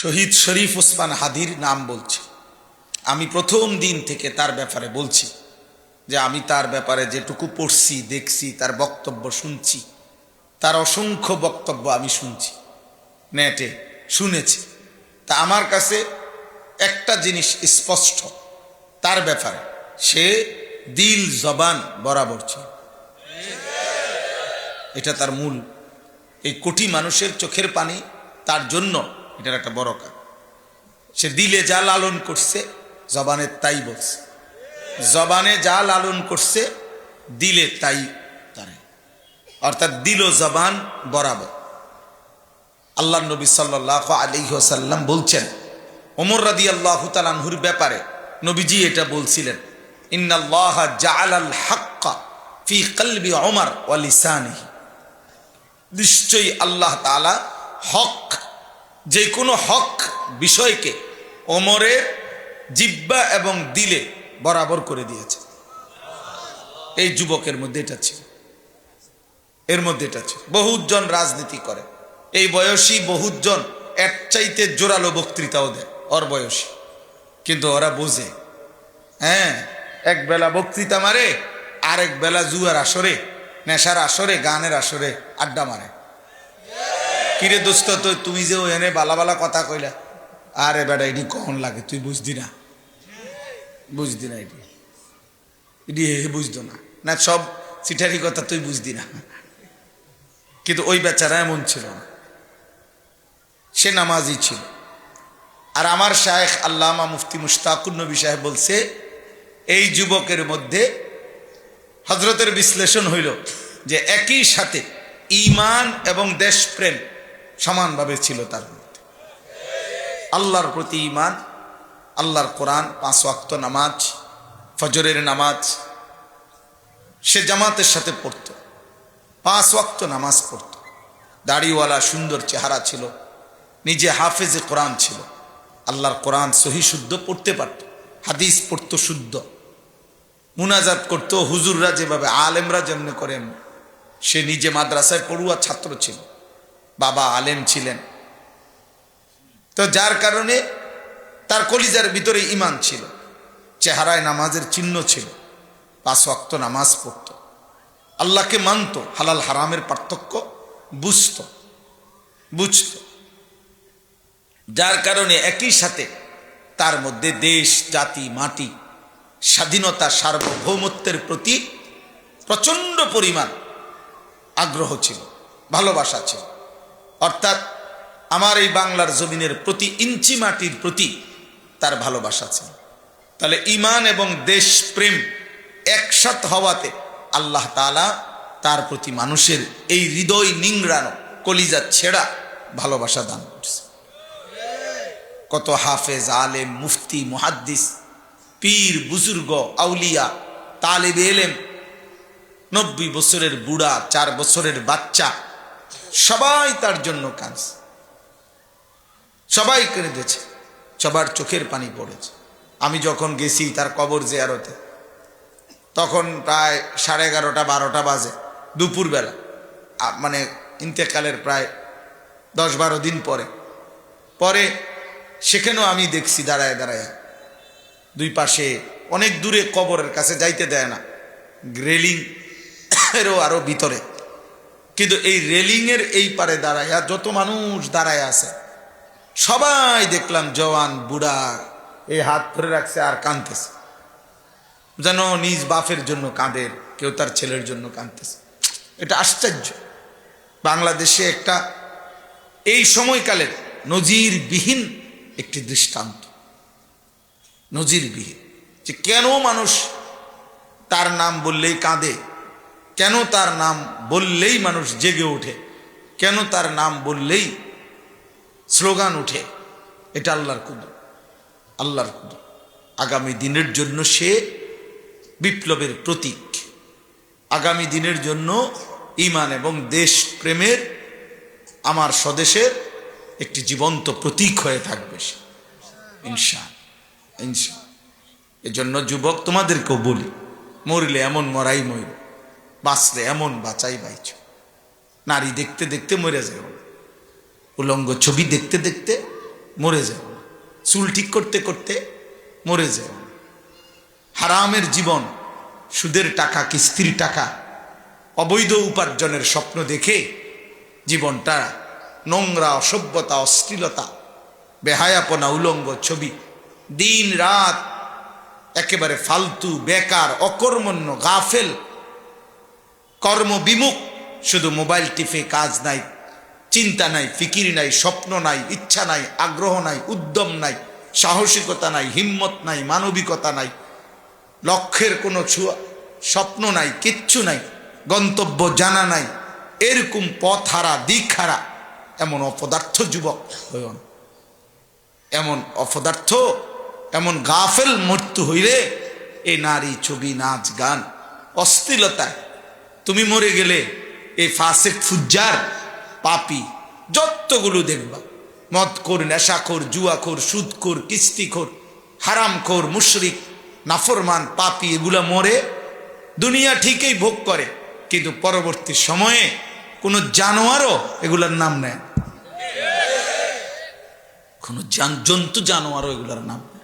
শহীদ শরীফ ওসমান হাদির নাম বলছি। আমি প্রথম দিন থেকে তার ব্যাপারে বলছি যে আমি তার ব্যাপারে যেটুকু পড়ছি, দেখছি, তার বক্তব্য শুনছি, তার অসংখ্য বক্তব্য আমি শুনছি, নেটে শুনেছি। তা আমার কাছে একটা জিনিস স্পষ্ট, তার ব্যাপারে। সে দিল জবান বরাবর ছিল। এটা তার মূল। এই কোটি মানুষের চোখের পানি তার জন্য এটার একটা বড় কাজ। সে দিলে যা লালন করছে, জবানে তাই বলছে। জবানে যা লালন করছে, দিলে তাই তারে। অর্থাৎ দিল জবান বরাবর। আল্লাহ নবী সাল্লাহ আলিহাসাল্লাম বলছেন, ওমর রাদি আল্লাহ তালানহুর ব্যাপারে নবীজি এটা বলছিলেন নিশ্চয়ই আল্লাহ হক যে কোনো হক বিষয়কে ওমরের জিব্বা এবং দিলে বরাবর করে দিয়েছে। এই যুবকের মধ্যে এটা ছিল। এর মধ্যে এটা ছিল। বহুজন রাজনীতি করে। এই বয়সী বহুজন এক চাইতে জোরালো বক্তৃতাও দেয়। ওর বয়সী। কিন্তু ওরা বোঝে। হ্যাঁ এক বেলা বক্তৃতা মারে, আরেক বেলা জুয়ার আসরে, নেশার আসরে, গানের আসরে আড্ডা মারে। কিরে দোস্ত, তো তুমি যে এনে বালা বালা কথা কইলা? আরে বেটা, এটি কখন লাগে? তুই বুঝদি না। বুঝদি না এটি। এটি হে বুঝতো না। না, সব চিঠারি কথা তুই বুঝদি না। কিন্তু ওই বেচারা এমন ছিল না। সে নামাজই ছিল। আর আমার শায়েখ আল্লামা মুফতি মুশতাকুর নবী সাহেব বলছে, এই যুবকের মধ্যে হজরতের বিশ্লেষণ হইল যে একই সাথে ইমান এবং দেশপ্রেম সমানভাবে ছিল তার মধ্যে। আল্লাহর প্রতি ইমান আল্লাহর কোরআন, পাঁচ ওয়াক্ত নামাজ, ফজরের নামাজ, সে জামাতের সাথে পড়ত, পাঁচ ওয়াক্ত নামাজ পড়ত। দাড়িওয়ালা সুন্দর চেহারা ছিল, নিজে হাফেজে কোরআন ছিল। আল্লাহর কোরআন সহি শুদ্ধ পড়তে পারত, হাদিস পড়তো শুদ্ধ। মুনাজাত করতো, হুজুররা যেভাবে, আলেমরা যেমনি করেন, সে নিজে মাদ্রাসায় পড়ুয়া ছাত্র ছিল। বাবা আলেম ছিলেন। তো যার কারণে তার কলিজার ভিতরে ইমান ছিল, চেহারায় নামাজের চিহ্ন ছিল, পাঁচ ওয়াক্ত নামাজ পড়ত। আল্লাহকে মানত, হালাল হারামের পার্থক্য বুঝত বুঝত। যার কারণে একই সাথে তার মধ্যে দেশ, জাতি, মাটি, স্বাধীনতা, সার্বভৌমত্বের প্রতি প্রচণ্ড পরিমাণ আগ্রহ ছিল, ভালোবাসা ছিল। অর্থাৎ আমার এই বাংলার জমিনের প্রতি ইঞ্চি মাটির প্রতি তার ভালোবাসা ছিল তাহলে ইমান এবং দেশ প্রেম একসাথ হওয়াতে আল্লাহ তালা তার প্রতি মানুষের এই হৃদয় নিংড়ানো, কলিজা ছেঁড়া ভালোবাসা দান করছে। কত হাফেজ, আলেম, মুফতি, মুহাদ্দিস, পীর, বুজুর্গ, আউলিয়া তালেব এলেম নব্বই বছরের বুড়া, চার বছরের বাচ্চা সবাই তার জন্য কাজ। সবাই কেঁদেছে সবার চোখের পানি পড়েছে। আমি যখন গেছি তার কবর জেয়ারতে, তখন প্রায় সাড়ে এগারোটা, বারোটা বাজে, দুপুরবেলা। মানে ইন্তেকালের প্রায় দশ, বারো দিন পরে। পরে সেখানেও আমি দেখছি দাঁড়ায় দাঁড়ায়। দুই পাশে অনেক দূরে কবরের কাছে যাইতে দেয় না। রেলিং এরও আরও ভিতরে। কিন্তু এই রেলিংয়ের এই পারে দাঁড়াইয়া যত মানুষ দাঁড়ায় আছে, সবাই দেখলাম জওয়ান, বুড়া এই হাত ধরে রাখছে আর কাঁদতেছে। যেন নিজ বাপের জন্য কাঁদে, কেউ তার ছেলের জন্য কাঁদতেছে। এটা আশ্চর্য। বাংলাদেশে একটা এই সময়কালের নজিরবিহীন একটি দৃষ্টান্ত। নজিরবিহীন। যে কেন মানুষ তার নাম বললেই কাঁদে? কেন তার নাম বললেই মানুষ জেগে ওঠে। কেন তার নাম বললেই স্লোগান উঠে এটা আল্লাহর কুদ আল্লাহর কুদ আগামী দিনের জন্য সে বিপ্লবের প্রতীক। আগামী দিনের জন্য ইমান এবং দেশ প্রেমের আমার স্বদেশের একটি জীবন্ত প্রতীক হয়ে থাকবে সে। ইনশা ইনশা এজন্য যুবক তোমাদেরকেও বলি, মরলে এমন মরাই মরব। বাঁচলে এমন বাঁচাই বাইছ নারী দেখতে দেখতে মরে যাও উলঙ্গ ছবি দেখতে দেখতে মরে যাও চুল ঠিক করতে করতে মরে যাও হারামের জীবন, সুদের টাকা, কিস্তির টাকা, অবৈধ উপার্জনের স্বপ্ন দেখে জীবনটা নোংরা, অসভ্যতা, অশ্লীলতা, বেহায়াপনা, উলঙ্গ ছবি দিন রাত একেবারে ফালতু, বেকার, অকর্মণ্য, গাফেল কর্মবিমুখ শুধু মোবাইল টিপে কাজ নাই, চিন্তা নাই, ফিকির নাই, স্বপ্ন নাই, ইচ্ছা নাই, আগ্রহ নাই, উদ্যম নাই, সাহসিকতা নাই, হিম্মত নাই, মানবিকতা নাই, লক্ষ্যের কোনো ছুয়া স্বপ্ন নাই, কিচ্ছু নাই, গন্তব্য জানা নাই, এরকম পথ হারা দিক হারা এমন অপদার্থ যুবক হইও না। এমন অপদার্থ, এমন গাফেল মৃত্যু হইলে এই নারী ছবি, নাচ, গান অস্থিলতায় তুমি মরে গেলে এই ফাসেক, ফুজ্জার, পাপি, যতগুলো দেখবা, মদখোর, নেশাখোর, জুয়াখোর, সুদখোর, কিস্তিখোর, হারামখোর, মুশরিক, নাফরমান, পাপি, এগুলা মরে, দুনিয়া ঠিকই ভোগ করে, কিন্তু পরবর্তী সময়ে কোনো জানোয়ারও এগুলার নাম নেয় কোনো জন্তু জানোয়ারও এগুলার নাম নেয়